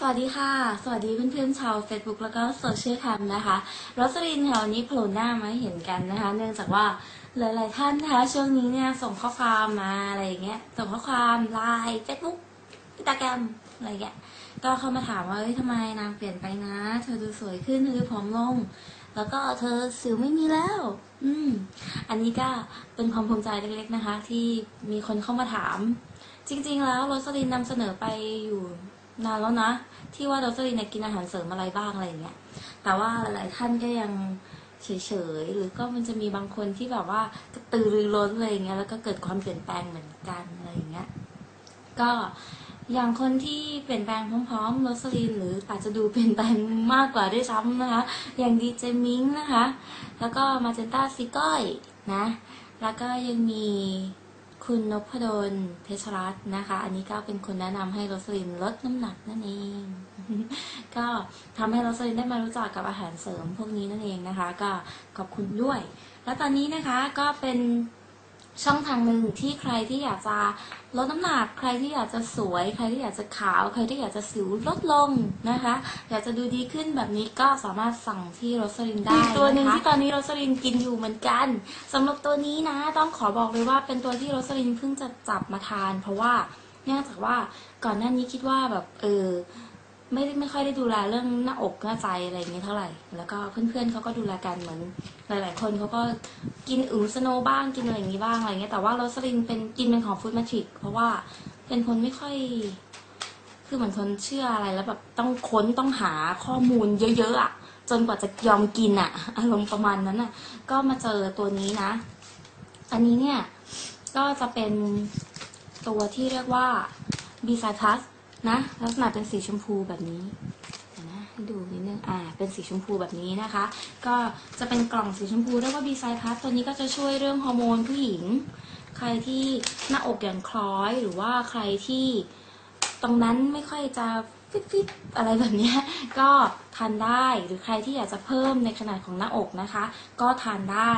สวัสดีค่ะ สวัสดีเพื่อนๆชาว Facebook แล้วก็โซเชียลแคมนะคะรสลินแถวนี้โผล่หน้ามาเห็นกันนะคะ เนื่องจากว่าหลายๆท่านนะคะช่วงนี้เนี่ยส่งข้อความมาอะไรอย่างเงี้ย ส่งข้อความไลน์เฟซบุ๊กอินสตาแกรมอะไรอย่างเงี้ย ก็เข้ามาถามว่าเฮ้ยทำไมนางเปลี่ยนไปนะ เธอดูสวยขึ้นเธอดูผอมลง แล้วก็เธอสิวไม่มีแล้ว อืม อันนี้ก็เป็นความภูมิใจเล็กๆนะคะ ที่มีคนเข้ามาถาม จริง ๆ แล้วโรสลินนำเสนอไปอยู่ นานแล้วนะ ที่ว่าโรสลินเน็กินอาหารเสริมอะไรบ้างอะไรอย่างเงี้ย แต่ว่าหลาย ๆ ท่านก็ยังเฉย ๆ หรือก็มันจะมีบางคนที่แบบว่ากระตือรือร้นอะไรอย่างเงี้ย แล้วก็เกิดความเปลี่ยนแปลงเหมือนกันอะไรอย่างเงี้ย ก็อย่างคนที่เปลี่ยนแปลงพร้อมๆโรสลินหรืออาจจะดูเปลี่ยนแปลงมากกว่าด้วยซ้ำนะคะ อย่างดีเจมิงนะคะ แล้วก็มาเจนต้าซิก้อยนะ แล้วก็ยังมี คุณนพดลเพชรรัตน์นะคะ อันนี้ก็เป็นคนแนะนำให้โรสลินลดน้ำหนักนั่นเอง ก็ทำให้โรสลินได้มารู้จักกับอาหารเสริมพวกนี้นั่นเองนะคะ ก็ขอบคุณด้วย แล้วตอนนี้นะคะก็เป็น ช่องทางหนึ่งที่ใครที่อยากจะลดน้ำหนัก ใครที่อยากจะสวย ใครที่อยากจะขาว ใครที่อยากจะสิวลดลงนะคะ อยากจะดูดีขึ้นแบบนี้ก็สามารถสั่งที่โรสลินได้อีกตัวหนึ่งที่ตอนนี้โรสลินกินอยู่เหมือนกันสำหรับตัวนี้นะ ต้องขอบอกเลยว่าเป็นตัวที่โรสลินเพิ่งจะจับมาทาน เพราะว่าเนื่องจากว่าก่อนหน้านี้คิดว่าแบบเออ ไม่ไม่ค่อยได้ดูแลเรื่องหน้าอกหน้าใจอะไรอย่างเงี้ยเท่าไหร่ แล้วก็เพื่อนๆเขาก็ดูแลกันเหมือน หลาย ๆ คนเขาก็กินอึมสโนบ้างกินอะไรอย่างงี้บ้างอะไรเงี้ยแต่ว่าโรสลินเป็นกินเป็นของฟู้ดแมทริกเพราะว่าเป็นคนไม่ค่อย คือเหมือนคนเชื่ออะไรแล้วแบบต้องค้นต้องหาข้อมูลเยอะๆอะจนกว่าจะยอมกินอะอารมณ์ประมาณนั้นอะก็มาเจอตัวนี้นะ อันนี้เนี่ยก็จะเป็นตัวที่เรียกว่าบีไซทัส นะ ลักษณะเป็นสีชมพูแบบนี้นะให้ดูนิดนึงอ่าเป็นสีชมพูแบบนี้นะคะ ก็จะเป็นกล่องสีชมพูเรียกว่าบีไซคัสตัวนี้ก็จะช่วยเรื่องฮอร์โมนผู้หญิง ใครที่หน้าอกหย่อนคล้อย หรือว่าใครที่ตรงนั้นไม่ค่อยจะ ฟิตฟิตๆอะไรแบบนี้ก็ทานได้หรือใครที่อยากจะเพิ่มในขนาดของหน้าอกนะคะ ก็ทานได้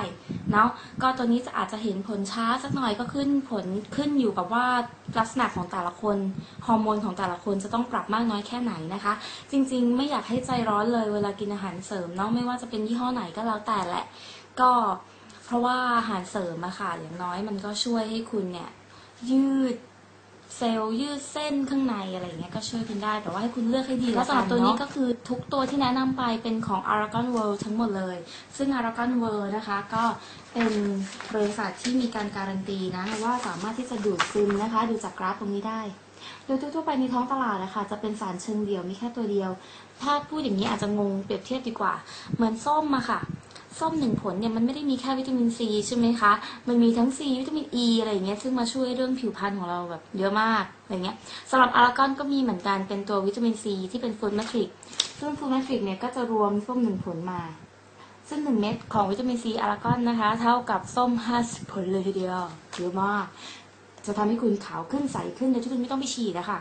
เนาะก็ตัวนี้จะอาจจะเห็นผลช้าสักหน่อยก็ขึ้นผลขึ้นอยู่กับว่าลักษณะของแต่ละคนฮอร์โมนของแต่ละคนจะต้องปรับมากน้อยแค่ไหนนะคะ จริงๆ ไม่อยากให้ใจร้อนเลยเวลากินอาหารเสริมเนาะไม่ว่าจะเป็นยี่ห้อไหนก็แล้วแต่แหละ ก็เพราะว่าอาหารเสริมอะค่ะอย่างน้อยมันก็ช่วยให้คุณเนี่ยยืด เซลล์ยืดเส้นข้างในอะไรเงี้ยก็ช่วยคุณได้แต่ว่าให้คุณเลือกให้ดีแล้วสำหรับตัวนี้ก็คือทุกตัวที่แนะนำไปเป็นของ Aragon World ทั้งหมดเลย ซึ่ง Aragon World นะคะ ก็เป็นบริษัทที่มีการการันตีนะว่าสามารถที่จะดูดซึมนะคะ ดูจากกราฟตรงนี้ได้ โดยทั่วๆไปในท้องตลาดนะคะจะเป็นสารเชิงเดี่ยวมีแค่ตัวเดียว ถ้าพูดอย่างนี้อาจจะงงเปรียบเทียบดีกว่า เหมือนส้มอะค่ะ ส้มหนึ่งผลเนี่ยมันไม่ได้มีแค่วิตามินซีใช่ไหมคะ มันมีทั้งซีวิตามินอ e ีอะไรอย่างเงี้ยซึ่งมาช่วยเรื่องผิวพรรณของเราแบบเยอะมากอะไรเงี้ยสำหรับอารากอนก็มีเหมือนกันเป็นตัววิตามินซีที่เป็นฟูดแมทริกซึ่งฟูดแมทริกเนี่ยก็จะรวมส้มหนึ่งผลมา ซึ่งหนึ่งเม็ดของวิตามินซีอารากอนนะคะ เท่ากับส้มห้าสิบผลเลยทีเดียวเยอะมากจะทำให้คุณขาวขึ้นใสขึ้นโดยที่คุณไม่ต้องไปฉีดนะคะ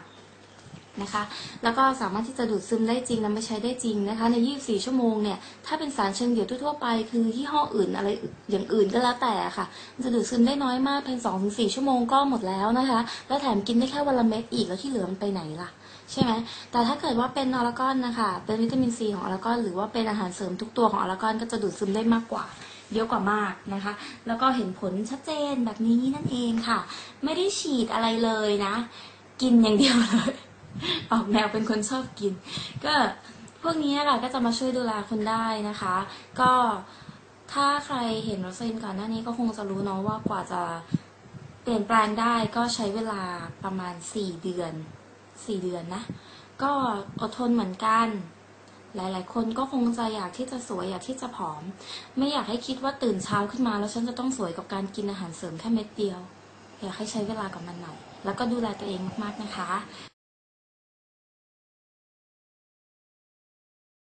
นะคะ แล้วก็สามารถที่จะดูดซึมได้จริงนำไปใช้ได้จริงนะคะ ใน 24 ชั่วโมงเนี่ย ถ้าเป็นสารเชิงเดี่ยวทั่วไป คือยี่ห้ออื่นอะไรอย่างอื่นก็แล้วแต่ค่ะ จะดูดซึมได้น้อยมากเพียง2-4 ชั่วโมงก็หมดแล้วนะคะ แล้วแถมกินได้แค่วันละเม็ดอีกแล้วที่เหลือมันไปไหนล่ะใช่ไหม แต่ถ้าเกิดว่าเป็นออร์กอนนะคะ เป็นวิตามินซีของออร์กอน หรือว่าเป็นอาหารเสริมทุกตัวของออร์กอนก็จะดูดซึมได้มากกว่า เยอะกว่ามากนะคะ แล้วก็เห็นผลชัดเจนแบบนี้นั่นเองค่ะ ไม่ได้ฉีดอะไรเลยนะ กินอย่างเดียวเลย ออกแนวเป็นคนชอบกิน ก็พวกนี้นะคะก็จะมาช่วยดูแลคนได้นะคะ ก็ถ้าใครเห็นรสลินก่อนหน้านี้ก็คงจะรู้เนาะว่ากว่าจะเปลี่ยนแปลงได้ก็ใช้เวลาประมาณ 4 เดือน 4 เดือนนะ ก็อดทนเหมือนกัน หลาย ๆ คนก็คงจะอยากที่จะสวยอยากที่จะผอม ไม่อยากให้คิดว่าตื่นเช้าขึ้นมา แล้วฉันจะต้องสวยกับการกินอาหารเสริมแค่เม็ดเดียว อยากให้ใช้เวลากับมันหน่อย แล้วก็ดูแลตัวเองมาก ๆ นะคะ